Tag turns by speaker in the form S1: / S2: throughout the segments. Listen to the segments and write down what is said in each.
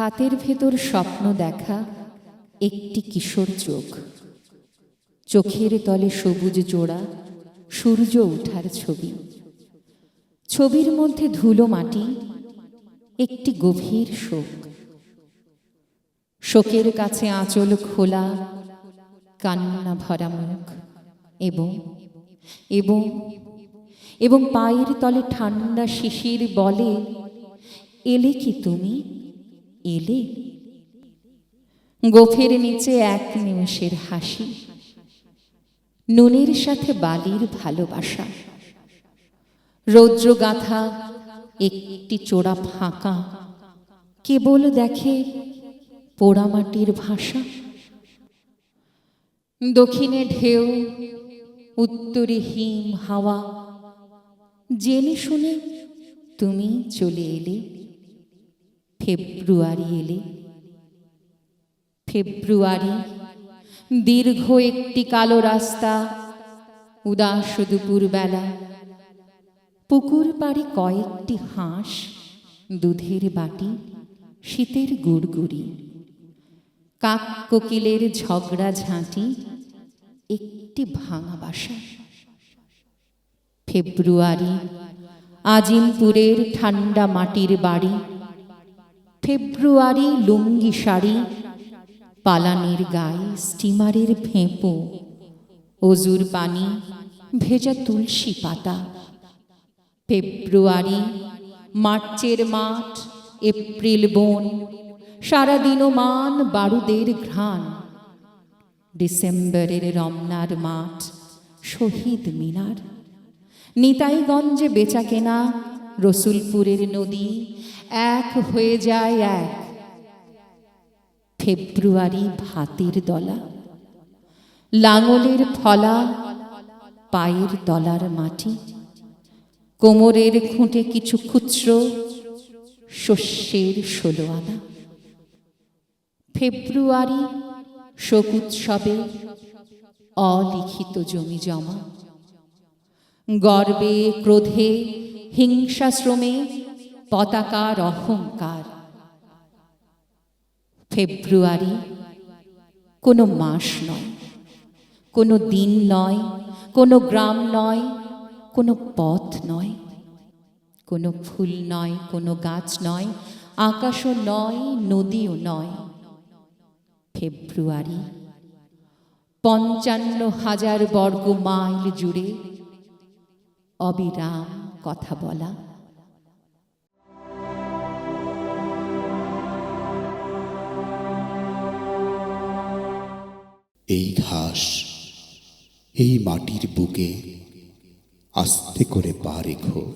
S1: হাতের ভেতর স্বপ্ন দেখা একটি কিশোর চোখ। চোখের তলে সবুজ জোড়া, সূর্য ওঠার ছবি। ছবির মধ্যে ধুলো মাটি, একটি গভীর শোক। শোকের কাছে আঁচল খোলা, কান্না ভরা মুখ এবং এবং এবং পায়ের তলে ঠান্ডা শিশির বলে, এলে কি তুমি? এলে? গোফের নিচে এক নিমেষের হাসি, নুনের সাথে বালির ভালোবাসা। রৌদ্র গাথা একটি চোরা ফাঁকা, কেবল দেখে পোড়ামাটির ভাষা। দক্ষিণে ঢেউ, উত্তরে হিম হাওয়া, জেনে শুনে তুমি চলে এলে। ফেব্রুয়ারি এলে। ফেব্রুয়ারি, দীর্ঘ একটি কালো রাস্তা, উদাস দুপুরবেলা। পুকুর পাড়ে কয়েকটি হাঁস, দুধের বাটি, শীতের গুড়গুড়ি। কাক কোকিলের ঝগড়া ঝাঁটি, একটি ভাঙা বাসা। ফেব্রুয়ারি, আজিমপুরের ঠান্ডা মাটির বাড়ি। ফেব্রুয়ারি লুঙ্গি শাড়ি, পালানের গায়ে স্টিমারের ভেঁপো অজুর পানি, ভেজা তুলসী পাতা। ফেব্রুয়ারি, মার্চের মাঠ, এপ্রিল বন, সারাদিনও মান বারুদের ঘ্রাণ। ডিসেম্বরের রমনার মাঠ, শহীদ মিনার। নিতাইগঞ্জে বেচা কেনা রসুলপুরের নদী এক হয়ে যায় এক। ফেব্রুয়ারি ভাতের দলা, লাঙলের ফলা, পায়ের তলার মাটি, কোমরের খুঁটে কিছু খুচরো, শস্যের ষোলো আনা। ফেব্রুয়ারি শোক উৎসবে অলিখিত জমি জমা, গর্বে, ক্রোধে হিংসাশ্রমে পতাকার অহংকার। ফেব্রুয়ারি কোনো মাস নয়, কোনো দিন নয়, কোনো গ্রাম নয়, কোনো পথ নয়, কোনো ফুল নয়, কোনো গাছ নয়, আকাশও নয়, নদীও নয়। ফেব্রুয়ারি পঞ্চান্ন হাজার বর্গ মাইল জুড়ে অবিরাম কথা বলা।
S2: এই ঘাস, এই মাটির বুকে আস্তে করে পা রেখো।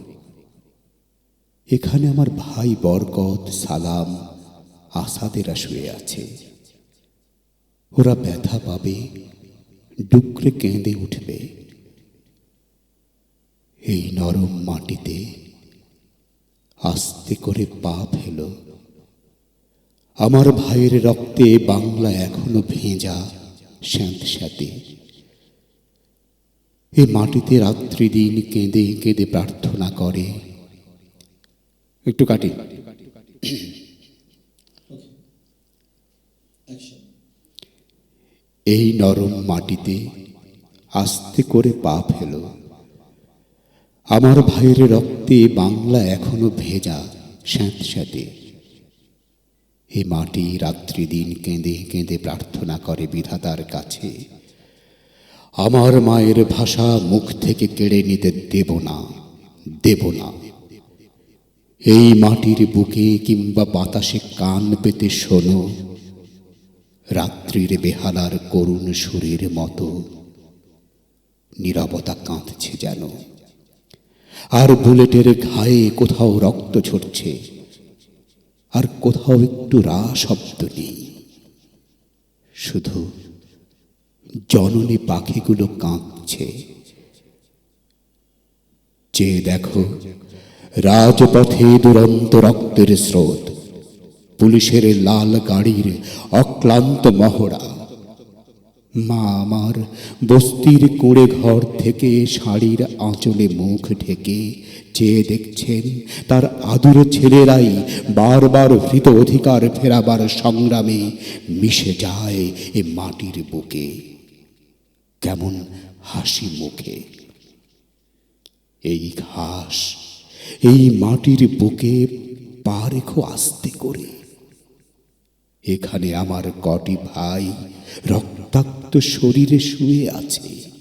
S2: এখানে আমার ভাই বরকত, সালাম, আসাদেরা শুয়ে আছে। ওরা ব্যথা পাবে, ডুকরে কেঁদে উঠবে। এই নরম মাটিতে আস্তে করে পা ফেলো। আমার ভাইয়ের রক্তে বাংলা এখনও ভেজা স্যাঁত স্যাঁতে। এ মাটিতে রাত্রি দিন কেঁদে কেঁদে প্রার্থনা করে। একটু কাটি। এই নরম মাটিতে আস্তে করে পা ফেলো। আমার ভাইয়ের রক্তে বাংলা এখনও ভেজা স্যাঁত স্যাঁতে। এ মাটি রাত্রি দিন কেঁদে কেঁদে প্রার্থনা করে বিধাতার কাছে। আমার মায়ের ভাষা মুখ থেকে কেড়ে নিতে দেব না দেব না। এই মাটির বুকে কিংবা বাতাসে কান পেতে শোনো। রাত্রির বেহালার করুণ সুরের মতো নীরবতা কাঁদছে যেন। আর বুলেটের ঘায়ে কোথাও রক্ত ঝরছে। আর কোথাও একটু রা শব্দ নেই। শুধু জননী পাখিগুলো কাঁদছে যে দেখো, রাজপথে দুরন্ত রক্তের স্রোত, পুলিশের লাল গাড়ির অক্লান্ত মহড়া। মা আমার, বস্তির কুঁড়ে ঘর থেকে শাড়ির আঁচলে মুখ ঢেকে চেয়ে দেখছেন তার আদুর ছেলেরাই বারবার হৃত অধিকার ফেরাবার সংগ্রামে মিশে যায় এ মাটির বুকে। কেমন হাসি মুখে। এই ঘাস, এই মাটির বুকে পা রেখো আস্তে করে। এখানে আমার কটি ভাই রক্তাক্ত শরীরে শুয়ে আছে।